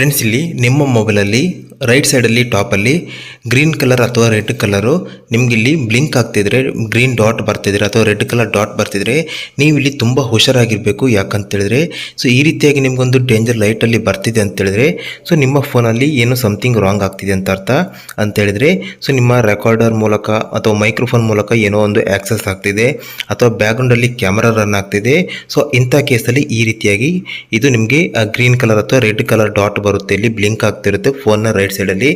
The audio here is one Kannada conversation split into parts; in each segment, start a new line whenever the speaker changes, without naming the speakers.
ಫ್ರೆಂಡ್ಸ್ ಇಲ್ಲಿ ನಿಮ್ಮ ಮೊಬೈಲಲ್ಲಿ ರೈಟ್ ಸೈಡಲ್ಲಿ ಟಾಪಲ್ಲಿ ಗ್ರೀನ್ ಕಲರ್ ಅಥವಾ ರೆಡ್ ಕಲರು ನಿಮ್ಗೆ ಇಲ್ಲಿ ಬ್ಲಿಂಕ್ ಆಗ್ತಿದ್ರೆ ಗ್ರೀನ್ ಡಾಟ್ ಬರ್ತಿದ್ರೆ ಅಥವಾ ರೆಡ್ ಕಲರ್ ಡಾಟ್ ಬರ್ತಿದ್ರೆ, ನೀವು ಇಲ್ಲಿ ತುಂಬ ಹುಷಾರಾಗಿರಬೇಕು. ಯಾಕಂತೇಳಿದ್ರೆ ಸೊ ಈ ರೀತಿಯಾಗಿ ನಿಮಗೊಂದು ಡೇಂಜರ್ ಲೈಟಲ್ಲಿ ಬರ್ತಿದೆ ಅಂತೇಳಿದ್ರೆ ಸೊ ನಿಮ್ಮ ಫೋನಲ್ಲಿ ಏನೋ ಸಮಥಿಂಗ್ ರಾಂಗ್ ಆಗ್ತಿದೆ ಅಂತ ಅರ್ಥ? ಅಂತೇಳಿದ್ರೆ ಸೊ ನಿಮ್ಮ ರೆಕಾರ್ಡರ್ ಮೂಲಕ ಅಥವಾ ಮೈಕ್ರೋಫೋನ್ ಮೂಲಕ ಏನೋ ಒಂದು ಆಕ್ಸೆಸ್ ಆಗ್ತಿದೆ, ಅಥವಾ ಬ್ಯಾಕ್ಗ್ರೌಂಡಲ್ಲಿ ಕ್ಯಾಮರಾ ರನ್ ಆಗ್ತಿದೆ. ಸೊ ಇಂಥ ಕೇಸಲ್ಲಿ ಈ ರೀತಿಯಾಗಿ ಇದು ನಿಮಗೆ ಗ್ರೀನ್ ಕಲರ್ ಅಥವಾ ರೆಡ್ ಕಲರ್ ಡಾಟ್ ಬರುತ್ತೆ, ಇಲ್ಲಿ ಬ್ಲಿಂಕ್ ಆಗ್ತಿರುತ್ತೆ ಫೋನ್ನ ರೈಟ್ ಸೈಡಲ್ಲಿ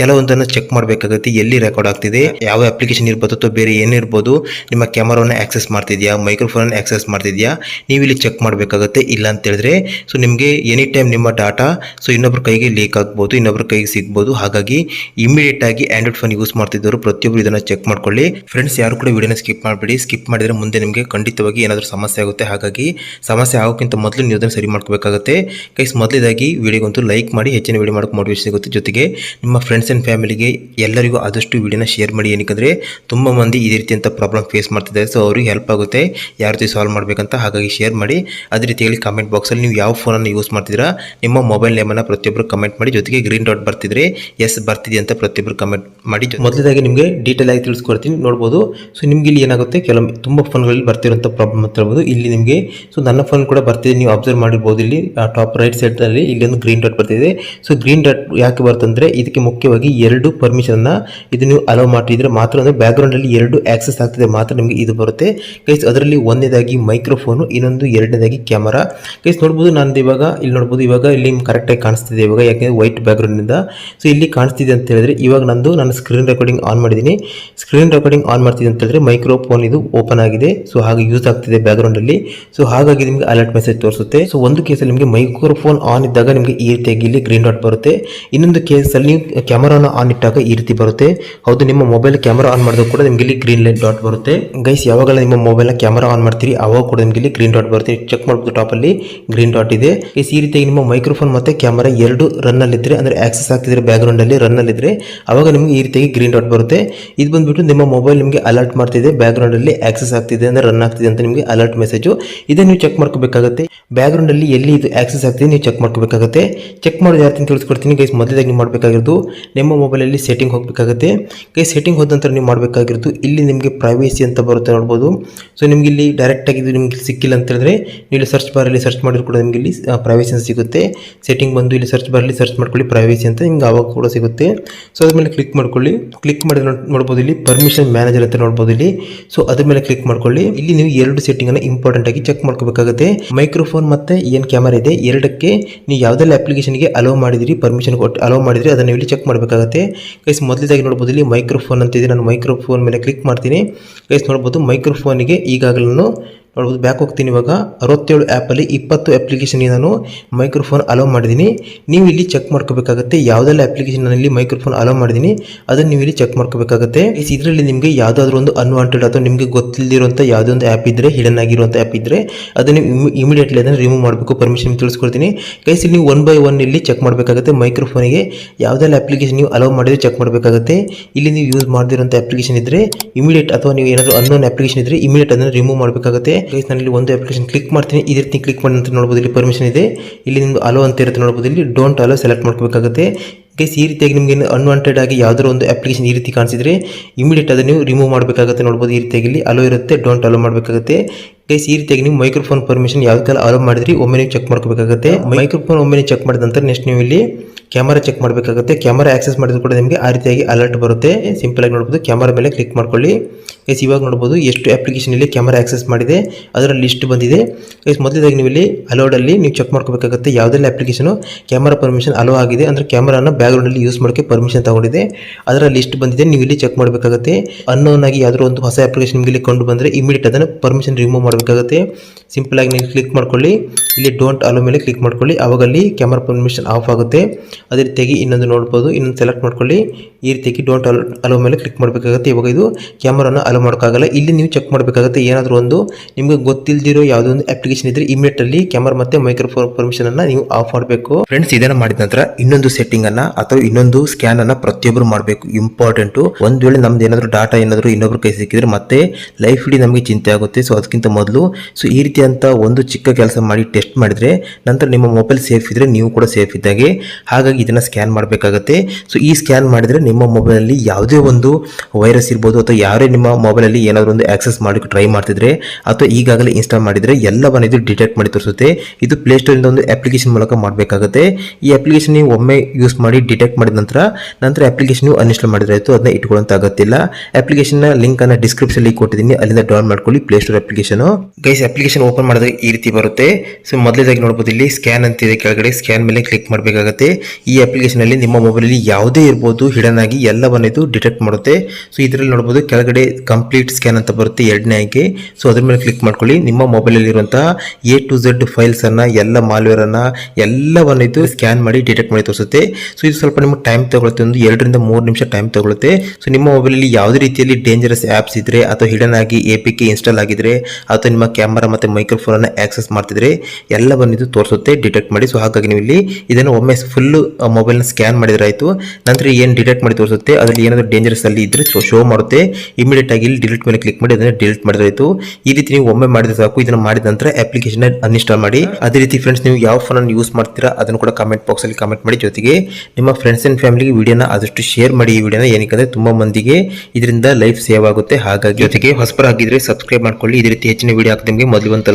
ಕೆಲವೊಂದನ್ನು ಚೆಕ್ ಮಾಡಬೇಕಾಗುತ್ತೆ, ಎಲ್ಲಿ ರೆಕಾರ್ಡ್ ಆಗ್ತಿದೆ, ಯಾವ ಅಪ್ಲಿಕೇಶನ್ ಇರ್ಬೋದು ಅಥವಾ ಬೇರೆ ಏನಿರ್ಬೋದು ನಿಮ್ಮ ಕ್ಯಾಮರಾವನ್ನು ಆಕ್ಸೆಸ್ ಮಾಡ್ತಿದ್ಯಾ ಮೈಕ್ರೋಫೋನ್ ಆಕ್ಸೆಸ್ ಮಾಡ್ತಿದ್ಯಾ, ನೀವು ಇಲ್ಲಿ ಚೆಕ್ ಮಾಡಬೇಕಾಗುತ್ತೆ, ಇಲ್ಲ ಅಂತ ಹೇಳಿದ್ರೆ. ಸೊ ನಿಮಗೆ ಎನಿ ಟೈಮ್ ನಿಮ್ಮ ಡಾಟಾ ಸೊ ಇನ್ನೊಬ್ಬರ ಕೈಗೆ ಲೀಕ್ ಆಗ್ಬೋದು ಇನ್ನೊಬ್ಬರ ಕೈಗೆ ಸಿಗ್ಬೋದು. ಹಾಗಾಗಿ ಇಮಿಡಿಯೇಟ್ ಆಗಿ ಆಂಡ್ರಾಯ್ಡ್ ಫೋನ್ ಯೂಸ್ ಮಾಡ್ತಿದ್ದವರು ಪ್ರತಿಯೊಬ್ಬರು ಇದನ್ನು ಚೆಕ್ ಮಾಡ್ಕೊಳ್ಳಿ. ಫ್ರೆಂಡ್ಸ್ ಯಾರು ಕೂಡ ವಿಡಿಯೋನ ಸ್ಕಿಪ್ ಮಾಡಬೇಡಿ. ಸ್ಕಿಪ್ ಮಾಡಿದ್ರೆ ಮುಂದೆ ನಿಮಗೆ ಖಂಡಿತವಾಗಿ ಏನಾದರೂ ಸಮಸ್ಯೆ ಆಗುತ್ತೆ. ಹಾಗಾಗಿ, ಸಮಸ್ಯೆ ಆಗೋಕ್ಕಿಂತ ಮೊದಲು ನೀವು ಅದನ್ನು ಸರಿ ಮಾಡ್ಕೋಬೇಕಾಗುತ್ತೆ. ಕೈಸ್ ಮೊದಲೇದಾಗಿ ವಿಡಿಯೋಗಂತೂ ಲೈಕ್ ಮಾಡಿ, ಹೆಚ್ಚಿನ ವೀಡಿಯೋ ಮಾಡೋಕೆ ಮೋಟಿವೇಶನ್ ಸಿಗುತ್ತೆ. ಜೊತೆಗೆ ನಿಮ್ಮ ಫ್ರೆಂಡ್ಸ್ ಆ್ಯಂಡ್ ಫ್ಯಾಮಿಲಿಗೆ ಎಲ್ಲರಿಗೂ ಆದಷ್ಟು ವೀಡಿಯೋನ ಶೇರ್ ಮಾಡಿ. ಏನಕ್ಕೆ ತುಂಬ ಮಂದಿ ಇದೇ ರೀತಿಯಂಥ ಪ್ರಾಬ್ಲಮ್ ಫೇಸ್ ಮಾಡ್ತಿದ್ದಾರೆ. ಸೊ ಅವ್ರಿಗೆ ಹೆಲ್ಪ್ ಆಗುತ್ತೆ. ಯಾವ ರೀತಿ ಸಾಲ್ವ್ ಮಾಡಬೇಕಂತ ಹಾಗಾಗಿ ಶೇರ್ ಮಾಡಿ. ಅದೇ ರೀತಿಯಲ್ಲಿ ಕಮೆಂಟ್ ಬಾಕ್ಸಲ್ಲಿ ನೀವು ಯಾವ ಫೋನನ್ನು ಯೂಸ್ ಮಾಡ್ತಿದ್ದೀರಾ, ನಿಮ್ಮ ಮೊಬೈಲ್ ನೇಮನ್ನು ಪ್ರತಿಯೊಬ್ಬರು ಕಮೆಂಟ್ ಮಾಡಿ. ಜೊತೆಗೆ ಗ್ರೀನ್ ಡಾಟ್ ಬರ್ತಿದ್ರೆ ಎಸ್ ಬರ್ತಿದೆ ಅಂತ ಪ್ರತಿಯೊಬ್ಬರು ಕಮೆಂಟ್ ಮಾಡಿ. ಮೊದಲದಾಗಿ ನಿಮಗೆ ಡೀಟೇಲ್ ಆಗಿ ತಿಳಿಸ್ಕೊಡ್ತೀನಿ. ನೋಡ್ಬೋದು. ಸೊ ನಿಮ್ಗೆ ಇಲ್ಲಿ ಏನಾಗುತ್ತೆ? ಕೆಲವು ತುಂಬ ಫೋನ್ಗಳಲ್ಲಿ ಬರ್ತಿರೋಂಥ ಪ್ರಾಬ್ಲಮ್ ಅಂತ ಹೇಳ್ಬೋದು. ಇಲ್ಲಿ ನಿಮಗೆ ಸೊ ನನ್ನ ಫೋನ್ ಕೂಡ ಬರ್ತಿದೆ. ನೀವು ಅಬ್ಸರ್ವ್ ಮಾಡಿರ್ಬೋದು ಇಲ್ಲಿ ಟಾಪ್ ರೈಟ್ ಸೈಡ್ನಲ್ಲಿ ಇಲ್ಲಿ ಒಂದು ಗ್ರೀನ್ ಡಾಟ್ ಬರ್ತಿದೆ. ಸೊ ಗ್ರೀನ್ ಡಾಟ್ ಯಾಕೆ ಬರ್ತಂದ್ರೆ, ಇದಕ್ಕೆ ಮುಖ್ಯವಾಗಿ ಎರಡು ಪರ್ಮಿಷನ್ನ ಇದು ನೀವು ಅಲೋ ಮಾಡಿದ್ರೆ ಮಾತ್ರ ಅಂದರೆ ಬ್ಯಾಕ್ಗ್ರೌಂಡಲ್ಲಿ ಎರಡು ಆಕ್ಸೆಸ್ ಆಗ್ತಿದೆ ಮಾತ್ರ ನಿಮಗೆ ಇದು ಬರುತ್ತೆ. ಕೈಸ್ ಅದರಲ್ಲಿ ಒಂದೇದಾಗಿ ಮೈಕ್ರೋಫೋನು ಇನ್ನೊಂದು ಎರಡನೇದಾಗಿ ಕ್ಯಾಮರಾ ಕೈಸ್ ನೋಡ್ಬೋದು ನಾನು ಇವಾಗ, ಇಲ್ಲಿ ನೋಡ್ಬೋದು ಇವಾಗ ಇಲ್ಲಿ ಕರೆಕ್ಟಾಗಿ ಕಾಣಿಸ್ತಿದೆ ಇವಾಗ, ಯಾಕೆಂದರೆ ವೈಟ್ ಬ್ಯಾಕ್ಗ್ರೌಂಡಿಂದ ಸೊ ಇಲ್ಲಿ ಕಾಣಿಸ್ತಿದೆ ಅಂತ ಹೇಳಿದ್ರೆ, ಇವಾಗ ನಂದು ನಾನು ಸ್ಕ್ರೀನ್ ರೆಕಾರ್ಡಿಂಗ್ ಆನ್ ಮಾಡಿದ್ದೀನಿ. ಸ್ಕ್ರೀನ್ ರೆಕಾರ್ಡಿಂಗ್ ಆನ್ ಮಾಡ್ತಿದೆ ಅಂತ ಹೇಳಿದ್ರೆ ಮೈಕ್ರೋಫೋನ್ ಇದು ಓಪನ್ ಆಗಿದೆ. ಸೊ ಹಾಗೆ ಯೂಸ್ ಆಗ್ತಿದೆ ಬ್ಯಾಕ್ಗ್ರೌಂಡಲ್ಲಿ ಸೊ ಹಾಗಾಗಿ ನಿಮಗೆ ಅಲರ್ಟ್ ಮೆಸೇಜ್ ತೋರಿಸುತ್ತೆ. ಸೊ ಒಂದು ಕೇಸಲ್ಲಿ ನಿಮಗೆ ಮೈಕ್ರೋಫೋನ್ ಆನ್ ಇದ್ದಾಗ ನಿಮಗೆ ಈ ರೀತಿಯಾಗಿ ಇಲ್ಲಿ ಗ್ರೀನ್ ಡಾಟ್ ಬರುತ್ತೆ. ಇನ್ನೊಂದು ಕೇಸಲ್ಲಿ ನೀವು ಕ್ಯಾಮರಾನ ಆನ್ ಇಟ್ಟಾಗ ಈ ರೀತಿ ಬರುತ್ತೆ. ಹೌದು, ನಿಮ್ಮ ಮೊಬೈಲ್ ಕ್ಯಾಮರಾ ಆನ್ ಮಾಡಿದಾಗ ಕೂಡ ನಿಮಗೆ ಇಲ್ಲಿ ಗ್ರೀನ್ ಲೈಟ್ ಡಾಟ್ ಬರುತ್ತೆ. ಗೈಸ್ ಯಾವಾಗ ನಿಮ್ಮ ಮೊಬೈಲ್ನ ಕ್ಯಾಮರಾ ಆನ್ ಮಾಡ್ತೀರಿ, ಅವಾಗ ಕೂಡ ನಿಮಗೆ ಇಲ್ಲಿ ಗ್ರೀನ್ ಡಾಟ್ ಬರುತ್ತೆ. ಚೆಕ್ ಮಾಡ್ಬೋದು ಟಾಪಲ್ಲಿ ಗ್ರೀನ್ ಡಾಟ್ ಇದೆ. ಗೈಸ್ ಈ ರೀತಿಯಾಗಿ ನಿಮ್ಮ ಮೈಕ್ರೋಫೋನ್ ಮತ್ತೆ ಕ್ಯಾಮರಾ ಎರಡು ರನ್ ಅಲ್ಲಿದ್ರೆ, ಅಂದ್ರೆ ಆಕ್ಸೆಸ್ ಆಗ್ತಿದ್ರೆ ಬ್ಯಾಕ್ಗ್ರೌಂಡ್ ಅಲ್ಲಿ ರನ್ ಅಲ್ಲಿದ್ರೆ, ಅವಾಗ ನಿಮಗೆ ಈ ರೀತಿಯಾಗಿ ಗ್ರೀನ್ ಡಾಟ್ ಬರುತ್ತೆ. ಇದು ಬಂದ್ಬಿಟ್ಟು ನಿಮ್ಮ ಮೊಬೈಲ್ ನಿಮಗೆ ಅಲರ್ಟ್ ಮಾಡ್ತಿದೆ ಬ್ಯಾಗ್ರೌಂಡಲ್ಲಿ ಅಲ್ಲಿ ಆಕ್ಸೆಸ್ ಆಗ್ತಿದೆ ಅಂದ್ರೆ ರನ್ ಆಗ್ತಿದೆ ಅಂತ ನಿಮಗೆ ಅಲರ್ಟ್ ಮೆಸೇಜು ಇದನ್ನು ನೀವು ಚೆಕ್ ಮಾಡ್ಕೋಬೇಕಾಗುತ್ತೆ. ಬ್ಯಾಕ್ಗ್ರೌಂಡ್ ಅಲ್ಲಿ ಎಲ್ಲಿ ಇದು ಆಕ್ಸೆಸ್ ಆಗ್ತಿದೆ, ನೀವು ಚೆಕ್ ಮಾಡ್ಕೋಬೇಕಾಗುತ್ತೆ. ಚೆಕ್ ಮಾಡೋದು ಯಾರು ತಿಳಿಸ್ಕೊಡ್ತೀನಿ. ಗೈಸ್ ಮೊದಲಾಗಿ ನೀವು ಮಾಡಬೇಕಾಗಿರೋದು ನಿಮ್ಮ ಮೊಬೈಲಲ್ಲಿ ಸೆಟ್ಟಿಂಗ್ ಹೋಗಬೇಕಾಗುತ್ತೆ. ಗೈಸ್ ಸೆಟ್ಟಿಂಗ್ ಹೋದ ನಂತರ ನೀವು ಮಾಡಬೇಕಾಗಿರೋದು ಇಲ್ಲಿ ನಿಮಗೆ ಪ್ರೈವೇಸಿ ಅಂತ ಬರುತ್ತೆ ನೋಡ್ಬೋದು. ಸೊ ನಿಮಗೆ ಇಲ್ಲಿ ಡೈರೆಕ್ಟ್ ಆಗಿ ಇದು ನಿಮಗೆ ಸಿಕ್ಕಿಲ್ಲ ಅಂತ ಹೇಳಿದ್ರೆ ನೀವು ಇಲ್ಲಿ ಸರ್ಚ್ ಬಾರಲ್ಲಿ ಸರ್ಚ್ ಮಾಡಿದ್ರು ಕೂಡ ನಿಮಗೆ ಇಲ್ಲಿ ಪ್ರೈವೇಸಿ ಅಂತ ಸಿಗುತ್ತೆ. ಸೆಟ್ಟಿಂಗ್ ಬಂದು ಇಲ್ಲಿ ಸರ್ಚ್ ಬಾರಲ್ಲಿ ಸರ್ಚ್ ಮಾಡ್ಕೊಳ್ಳಿ ಪ್ರೈವೇಸಿ ಅಂತ ನಿಮ್ಗೆ ಆವಾಗ ಕೂಡ ಸಿಗುತ್ತೆ. ಸೊ ಅದ್ರ ಮೇಲೆ ಕ್ಲಿಕ್ ಮಾಡ್ಕೊಳ್ಳಿ. ಕ್ಲಿಕ್ ಮಾಡಿದ ನೋಡ್- ನೋಡ್ಬೋದು ಇಲ್ಲಿ ಪರ್ಮಿಷನ್ ಮ್ಯಾನೇಜರ್ ಅಂತ ನೋಡ್ಬೋದು ಇಲ್ಲಿ. ಸೊ ಅದ್ರ ಮೇಲೆ ಕ್ಲಿಕ್ ಮಾಡ್ಕೊಳ್ಳಿ. ಇಲ್ಲಿ ನೀವು ಎರಡು ಸೆಟ್ಟಿಂಗ್ ಅನ್ನ ಇಂಪಾರ್ಟೆಂಟ್ ಆಗಿ ಚೆಕ್ ಮಾಡ್ಕೋಬೇಕಾಗುತ್ತೆ. ಮೈಕ್ರೋಫೋನ್ ಮತ್ತೆ ಏನ್ ಕ್ಯಾಮರಾ ಇದೆ, ಎರಡಕ್ಕೆ ನೀವು ಯಾವ್ದೆಲ್ಲ ಅಪ್ಲಿಕೇಶನ್ಗೆ ಅಲೋ ಮಾಡಿದಿರಿ ಪರ್ಮಿಷನ್ ಕೊಟ್ಟು ಅಲೋ ಮಾಡಿದ್ರಿ, ಅದನ್ನ ಇಲ್ಲಿ ಚೆಕ್ ಮಾಡಬೇಕಾಗುತ್ತೆ. ಗೈಸ್ ಮೊದಲದಾಗಿ ನೋಡ್ಬೋದು ಇಲ್ಲಿ ಮೈಕ್ರೋಫೋನ್ ಅಂತ ಇದೆ ನಾನು ಮೈಕ್ರೋಫೋನ್ ಮೇಲೆ ಕ್ಲಿಕ್ ಮಾಡ್ತೀನಿ. ಗೈಸ್ ನೋಡ್ಬೋದು ಮೈಕ್ರೋಫೋನಿಗೆ ಈಗಾಗಲೇ ನೋಡ್ಬೋದು, ಬ್ಯಾಕ್ ಹೋಗ್ತೀನಿ ಇವಾಗ. ಅರವತ್ತೇಳು ಆ್ಯಪಲ್ಲಿ ಇಪ್ಪತ್ತು ಅಪ್ಲಿಕೇಶನ್ಗೆ ನಾನು ಮೈಕ್ರೋಫೋನ್ ಅಲೋ ಮಾಡಿದ್ದೀನಿ. ನೀವು ಇಲ್ಲಿ ಚೆಕ್ ಮಾಡ್ಕೋಬೇಕಾಗುತ್ತೆ ಯಾವುದೆಲ್ಲ ಅಪ್ಲಿಕೇಶನ್ ಇಲ್ಲಿ ಮೈಕ್ರೋಫೋನ್ ಅಲೋ ಮಾಡಿದ್ದೀನಿ. ಅದನ್ನು ನೀವು ಇಲ್ಲಿ ಚೆಕ್ ಮಾಡ್ಕೋಬೇಕಾಗುತ್ತೆ. ಇದರಲ್ಲಿ ನಿಮಗೆ ಯಾವುದಾದ್ರೂ ಒಂದು ಅನ್ವಾಂಟೆಡ್ ಅಥವಾ ನಿಮಗೆ ಗೊತ್ತಿಲ್ಲದಿರುವಂಥ ಯಾವುದೋ ಒಂದು ಆ್ಯಪ್ ಇದ್ದರೆ ಹಿಡನ್ ಆಗಿರುವಂಥ ಆ್ಯಪ್ ಇದ್ದರೆ ಅದನ್ನು ಇಮಿಡಿಯೇಟ್ಲಿ ಅದನ್ನು ರಿಮೂವ್ ಮಾಡಬೇಕು. ಪರ್ಮಿಷನ್ ತಿಳಿಸ್ಕೊಡ್ತೀನಿ. ಕೈಸಿ ನೀವು ಒನ್ ಬೈ ಒನ್ ಇಲ್ಲಿ ಚೆಕ್ ಮಾಡಬೇಕಾಗುತ್ತೆ ಮೈಕ್ರೋಫೋನಿಗೆ ಯಾವುದೆಲ್ಲ ಅಪ್ಲಿಕೇಶನ್ ನೀವು ಅಲೋ ಮಾಡಿದರೆ ಚೆಕ್ ಮಾಡಬೇಕಾಗುತ್ತೆ. ಇಲ್ಲಿ ನೀವು ಯೂಸ್ ಮಾಡದಿರುವಂಥ ಅಪ್ಲಿಕೇಶನ್ ಇದ್ದರೆ ಇಮಿಡಿಯೇಟ್ ಅಥವಾ ನೀವು ಏನಾದರೂ ಅನ್ನೋನ್ ಅಪ್ಲಿಕೇಶನ್ ಇದ್ದರೆ ಇಮಿಡಿಯೇಟ್ ಅದನ್ನು ರಿಮೂವ್ ಮಾಡಬೇಕಾಗುತ್ತೆ. ಗೈಸ್ ನಾನು ಇಲ್ಲಿ ಒಂದು ಅಪ್ಲಿಕೇಶನ್ ಕ್ಲಿಕ್ ಮಾಡ್ತೀನಿ. ಇದೇ ರೀತಿ ಕ್ಲಿಕ್ ಮಾಡಿ ಅಂತ ನೋಡ್ಬೋದು ಇಲ್ಲಿ ಪರ್ಮಿಷನ್ ಇದೆ. ಇಲ್ಲಿ ನಿಮ್ದು ಅಲೋ ಅಂತ ಇರುತ್ತೆ ನೋಡ್ಬೋದು. ಇಲ್ಲಿ ಡೋಂಟ್ ಅಲೋ ಸೆಲೆಕ್ಟ್ ಮಾಡ್ಕೋಬೇಕಾಗುತ್ತೆ. ಗೈಸ್ ಈ ರೀತಿಯಾಗಿ ನಿಮಗೆ ಅನ್ವಾಂಟೆಡ್ ಆಗಿ ಯಾವುದೋ ಒಂದು ಅಪ್ಲಿಕೇಶನ್ ಈ ರೀತಿ ಕಾಣಿಸಿದ್ರೆ ಇಮಿಡಿಯೇಟ್ ಅದನ್ನು ನೀವು ರಿಮೂವ್ ಮಾಡಬೇಕಾಗುತ್ತೆ ನೋಡ್ಬೋದು. ಈ ರೀತಿಯಾಗಿ ಇಲ್ಲಿ ಅಲೋ ಇರುತ್ತೆ ಡೋಂಟ್ ಅಲೋ ಮಾಡಬೇಕಾಗುತ್ತೆ. ಗೈಸ್ ಈ ರೀತಿಯಾಗಿ ನೀವು ಮೈಕ್ರೋಫೋನ್ ಪರ್ಮಿಷನ್ ಯಾವ್ದಕ್ಕೆಲ್ಲ ಅಲೋ ಮಾಡಿದ್ರಿ ಒಮ್ಮೆ ನೀವು ಚೆಕ್ ಮಾಡ್ಕೋಬೇಕಾಗುತ್ತೆ. ಮೈಕ್ರೋಫೋನ್ ಒಮ್ಮೆ ಚೆಕ್ ಮಾಡಿದ ನಂತರ ನೆಕ್ಸ್ಟ್ ನೀವು ಇಲ್ಲಿ ಕ್ಯಾಮರಾ ಚೆಕ್ ಮಾಡಬೇಕಾಗುತ್ತೆ. ಕ್ಯಾಮರಾ ಆಕ್ಸೆಸ್ ಮಾಡಿದ್ರು ಕೂಡ ನಿಮಗೆ ಆ ರೀತಿಯಾಗಿ ಅಲರ್ಟ್ ಬರುತ್ತೆ. ಸಿಂಪಲ್ ಆಗಿ ನೋಡ್ಬೋದು. ಕ್ಯಾಮರಾ ಮೇಲೆ ಕ್ಲಿಕ್ ಮಾಡ್ಕೊಳ್ಳಿ. ಗೈಸ್ ಇವಾಗ ನೋಡ್ಬೋದು ಎಷ್ಟು ಅಪ್ಲಿಕೇಶನ್ ಇಲ್ಲಿ ಕ್ಯಾಮರಾ ಆಕ್ಸೆಸ್ ಮಾಡಿದೆ. ಅದರ ಲಿಸ್ಟ್ ಬಂದಿದೆ. ಗೈಸ್ ಮೊದಲಾಗಿ ನೀವು ಇಲ್ಲಿ ಅಲೋಡಲ್ಲಿ ನೀವು ಚೆಕ್ ಮಾಡ್ಕೋಬೇಕಾಗುತ್ತೆ ಯಾವುದೆಲ್ಲ ಅಪ್ಲಿಕೇಶನು ಕ್ಯಾಮರಾ ಪರ್ಮಿಷನ್ ಅಲೋ ಆಗಿದೆ. ಅಂದರೆ ಕ್ಯಾಮರಾನ ಬ್ಯಾಕ್ಗ್ರೌಂಡಲ್ಲಿ ಯೂಸ್ ಮಾಡೋಕ್ಕೆ ಪರ್ಮಿಷನ್ ತಗೊಂಡಿದೆ. ಅದರ ಲಿಸ್ಟ್ ಬಂದಿದೆ. ನೀವು ಇಲ್ಲಿ ಚೆಕ್ ಮಾಡಬೇಕಾಗುತ್ತೆ. ಅನ್ನೋನ್ ಆಗಿ ಯಾವ್ದಾದ್ರು ಒಂದು ಹೊಸ ಅಪ್ಲಿಕೇಶನ್ ನಿಮಗೆ ಇಲ್ಲಿ ಕಂಡು ಬಂದರೆ ಇಮಿಡಿಯೇಟ್ ಅದನ್ನು ಪರ್ಮಿಷನ್ ರಿಮೂವ್ ಮಾಡಬೇಕಾಗುತ್ತೆ ಸಿಂಪಲ್ ಆಗಿ ನೀವು ಕ್ಲಿಕ್ ಮಾಡ್ಕೊಳ್ಳಿ. ಇಲ್ಲಿ ಡೋಂಟ್ ಅಲೋ ಮೇಲೆ ಕ್ಲಿಕ್ ಮಾಡ್ಕೊಳ್ಳಿ. ಅವಾಗ ಅಲ್ಲಿ ಕ್ಯಾಮರಾ ಪರ್ಮಿಷನ್ ಆಫ್ ಆಗುತ್ತೆ. ಅದೇ ರೀತಿಯಾಗಿ ಇನ್ನೊಂದು ನೋಡ್ಬೋದು. ಇನ್ನೊಂದು ಸೆಲೆಕ್ಟ್ ಮಾಡ್ಕೊಳ್ಳಿ. ಈ ರೀತಿಯಾಗಿ ಡೋಂಟ್ ಅಲೋ ಅಲೋ ಮೇಲೆ ಕ್ಲಿಕ್ ಮಾಡಬೇಕಾಗುತ್ತೆ. ಇವಾಗ ಇದು ಕ್ಯಾಮರಾನ ಅಲೋ ಮಾಡೋಕ್ಕಾಗಲ್ಲ. ಇಲ್ಲಿ ನೀವು ಚೆಕ್ ಮಾಡಬೇಕಾಗುತ್ತೆ ಏನಾದರೂ ಒಂದು. ನಿಮಗೆ ಗೊತ್ತಿಲ್ಲದಿರೋ ಯಾವುದೋ ಒಂದು ಅಪ್ಲಿಕೇಶನ್ ಇದ್ದರೆ ಇಮಿಡಿಯೇಟ್ಲಿ ಕ್ಯಾಮರಾ ಮತ್ತೆ ಮೈಕ್ರೋಫೋನ್ ಪರ್ಮಿಷನ್ ಅನ್ನ ನೀವು ಆಫ್ ಮಾಡಬೇಕು. ಫ್ರೆಂಡ್ಸ್ ಇದನ್ನು ಮಾಡಿದ ನಂತರ ಇನ್ನೊಂದು ಸೆಟ್ಟಿಂಗ್ ಅನ್ನ ಅಥವಾ ಇನ್ನೊಂದು ಸ್ಕ್ಯಾನ್ ಅನ್ನು ಪ್ರತಿಯೊಬ್ಬರು ಮಾಡಬೇಕು. ಇಂಪಾರ್ಟೆಂಟ್ ಒಂದು ವೇಳೆ ನಮ್ದು ಏನಾದರೂ ಡಾಟಾ ಏನಾದರೂ ಇನ್ನೊಬ್ರು ಕೈ ಸಿಕ್ಕಿದ್ರೆ ಮತ್ತೆ ಲೈಫ್ ಇಡೀ ನಮಗೆ ಚಿಂತೆ ಆಗುತ್ತೆ. ಸೊ ಅದಕ್ಕಿಂತ ಮೊದಲು. ಸೊ ಈ ರೀತಿಯಂತ ಒಂದು ಚಿಕ್ಕ ಕೆಲಸ ಮಾಡಿ ಟೆಸ್ಟ್ ಮಾಡಿದರೆ ನಂತರ ನಿಮ್ಮ ಮೊಬೈಲ್ ಸೇಫ್ ಇದ್ದರೆ ನೀವು ಕೂಡ ಸೇಫ್ ಇದ್ದಾಗೆ. ಹಾಗಾಗಿ ಇದನ್ನು ಸ್ಕ್ಯಾನ್ ಮಾಡಬೇಕಾಗತ್ತೆ. ಸೊ ಈ ಸ್ಕ್ಯಾನ್ ಮಾಡಿದರೆ ನಿಮ್ಮ ಮೊಬೈಲಲ್ಲಿ ಯಾವುದೇ ಒಂದು ವೈರಸ್ ಇರ್ಬೋದು ಅಥವಾ ಯಾರೇ ನಿಮ್ಮ ಮೊಬೈಲಲ್ಲಿ ಏನಾದರೂ ಒಂದು ಆಕ್ಸೆಸ್ ಮಾಡೋಕ್ಕೆ ಟ್ರೈ ಮಾಡ್ತಿದ್ರೆ ಅಥವಾ ಈಗಾಗಲೇ ಇನ್ಸ್ಟಾಲ್ ಮಾಡಿದರೆ ಎಲ್ಲವನ್ನು ಇದು ಡಿಟೆಕ್ಟ್ ಮಾಡಿ ತೋರಿಸುತ್ತೆ. ಇದು ಪ್ಲೇಸ್ಟೋರಿಂದ ಒಂದು ಅಪ್ಲಿಕೇಶನ್ ಮೂಲಕ ಮಾಡಬೇಕಾಗುತ್ತೆ. ಈ ಅಪ್ಲಿಕೇಶನ್ ನೀವು ಒಮ್ಮೆ ಯೂಸ್ ಮಾಡಿ ಡಿಟೆಕ್ಟ್ ಮಾಡಿದ ನಂತರ ನಂತರ ಅಪ್ಲಿಕೇಶನ್ ನೀವು ಅನ್ಇನ್ಸ್ಟಾಲ್ ಮಾಡಿದ್ರೆ ಆಯಿತು, ಅದನ್ನ ಅಪ್ಲಿಕೇಶನ್ ಲಿಂಕ್ ಅನ್ನು ಡಿಸ್ಕ್ರಿಪ್ಷನ್ ಲಿಂಕ್ ಕೊಟ್ಟಿದ್ದೀನಿ. ಅಲ್ಲಿಂದ ಡೌನ್ ಮಾಡ್ಕೊಳ್ಳಿ play store application guys application open ಮಾಡಿದ್ರೆ ಈ ರೀತಿ ಬರುತ್ತೆ. ಸೊ ಮೊದಲೇದಾಗಿ ನೋಡಬಹುದು ಇಲ್ಲಿ ಸ್ಕ್ಯಾನ್ ಅಂತ ಇದೆ ಕೆಳಗಡೆ. ಸ್ಕ್ಯಾನ್ ಮೇಲೆ ಕ್ಲಿಕ್ ಮಾಡಬೇಕಾಗುತ್ತೆ. ಈ ಅಪ್ಲಿಕೇಶನ್ ಅಲ್ಲಿ ನಿಮ್ಮ ಮೊಬೈಲ್ ಅಲ್ಲಿ ಯಾವುದೇ ಇರ್ಬೋದು ಹಿಡನ್ ಆಗಿ ಎಲ್ಲವನ್ನ ಡಿಟೆಕ್ಟ್ ಮಾಡುತ್ತೆ. ಸೊ ಇದರಲ್ಲಿ ನೋಡಬಹುದು ಕೆಳಗಡೆ ಕಂಪ್ಲೀಟ್ ಸ್ಕ್ಯಾನ್ ಅಂತ ಬರುತ್ತೆ ಎರಡನೇ ಆಯ್ಕೆ ಸೊ ಅದ್ರ ಮೇಲೆ ಕ್ಲಿಕ್ ಮಾಡ್ಕೊಳ್ಳಿ. ನಿಮ್ಮ ಮೊಬೈಲ್ ಅಲ್ಲಿ ಇರುವಂತಹ ಎ ಟು ಝೆಡ್ ಫೈಲ್ಸ್ ಅನ್ನ, ಎಲ್ಲ ಮಾಲ್ವೇರ್ ಅನ್ನ, ಎಲ್ಲವನ್ನ ಇದು ಸ್ಕ್ಯಾನ್ ಮಾಡಿ ಡಿಟೆಕ್ಟ್ ಮಾಡಿ ತೋರಿಸುತ್ತೆ. ಸೊ ಇದು ಸ್ವಲ್ಪ ನಿಮಗೆ ಟೈಮ್ ತಗೊಳುತ್ತೆ. ಒಂದು ಎರಡರಿಂದ ಮೂರು ನಿಮಿಷ ಟೈಮ್ ತಗೊಳುತ್ತೆ. ಸೊ ನಿಮ್ಮ ಮೊಬೈಲ್ ಅಲ್ಲಿ ಯಾವುದೇ ರೀತಿಯಲ್ಲಿ ಡೇಂಜರಸ್ ಆಪ್ಸ್ ಇದ್ರೆ, ಅಥವಾ ಹಿಡನ್ ಆಗಿ ಎ ಪಿ ಕೆ ಇನ್ಸ್ಟಾಲ್ ಆಗಿದ್ರೆ, ಅಥವಾ ನಿಮ್ಮ ಕ್ಯಾಮರಾ ಮತ್ತೆ ಮೈಕ್ರೋಫೋನ್ ಅನ್ನ ಆಕ್ಸೆಸ್ ಮಾಡ್ತಿದ್ರೆ ಎಲ್ಲವನ್ನು ಇದು ತೋರಿಸುತ್ತೆ ಡಿಟೆಕ್ಟ್ ಮಾಡಿ. ಸೊ ಹಾಗಾಗಿ ನೀವು ಇಲ್ಲಿ ಇದನ್ನು ಒಮ್ಮೆ ಫುಲ್ ಮೊಬೈಲ್ನ ಸ್ಕ್ಯಾನ್ ಮಾಡಿದ್ರಾಯಿತು. ನಂತರ ಏನು ಡಿಟೆಕ್ಟ್ ಮಾಡಿ ತೋರಿಸುತ್ತೆ, ಅದರಲ್ಲಿ ಏನಾದರೂ ಡೇಂಜರಸ್ ಅಲ್ಲಿ ಇದ್ರೆ ಶೋ ಮಾಡುತ್ತೆ. ಇಮಿಡಿಯೇಟ್ ಆಗಿ ಇಲ್ಲಿ ಡಿಲೀಟ್ ಮೇಲೆ ಕ್ಲಿಕ್ ಮಾಡಿ ಅದನ್ನ ಡಿಲೀಟ್ ಮಾಡಿದ್ರಾಯಿತು. ಈ ರೀತಿ ನೀವು ಒಮ್ಮೆ ಮಾಡಿದ್ರೆ ಸಾಕು. ಇದನ್ನ ಮಾಡಿದ ನಂತರ ಅಪ್ಲಿಕೇಶನ್ ಅನ್ಇನ್ಸ್ಟಾಲ್ ಮಾಡಿ. ಅದೇ ರೀತಿ ಫ್ರೆಂಡ್ಸ್ ನೀವು ಯಾವ ಫೋನನ್ನು ಯೂಸ್ ಮಾಡ್ತೀರಾ, ಅದನ್ನು ಕೂಡ ಕಮೆಂಟ್ ಬಾಕ್ಸ್ ಅಲ್ಲಿ ಕಮೆಂಟ್ ಮಾಡಿ. ಜೊತೆಗೆ ನಿಮ್ಮ ಫ್ರೆಂಡ್ಸ್ ಅಂಡ್ ಫ್ಯಾಮಿಲಿಗೆ ವಿಡಿಯೋನ ಆದಷ್ಟು ಶೇರ್ ಮಾಡಿ. ಈ ವಿಡಿಯೋನ ಏನಕ್ಕೆ ತುಂಬಾ ಮಂದಿಗೆ ಇದರಿಂದ ಲೈಫ್ ಸೇವ್ ಆಗುತ್ತೆ. ಹಾಗಾಗಿ ಜೊತೆಗೆ ಹೊಸಬರಾಗಿದ್ರೆ ಸಬ್ಸ್ಕ್ರೈಬ್ ಮಾಡ್ಕೊಳ್ಳಿ. ಇದೇ ರೀತಿ ಹೆಚ್ಚಿನ ವಿಡಿಯೋ ಹಾಕಿದಂಗೆ ಮೊದಲು ಒಂದು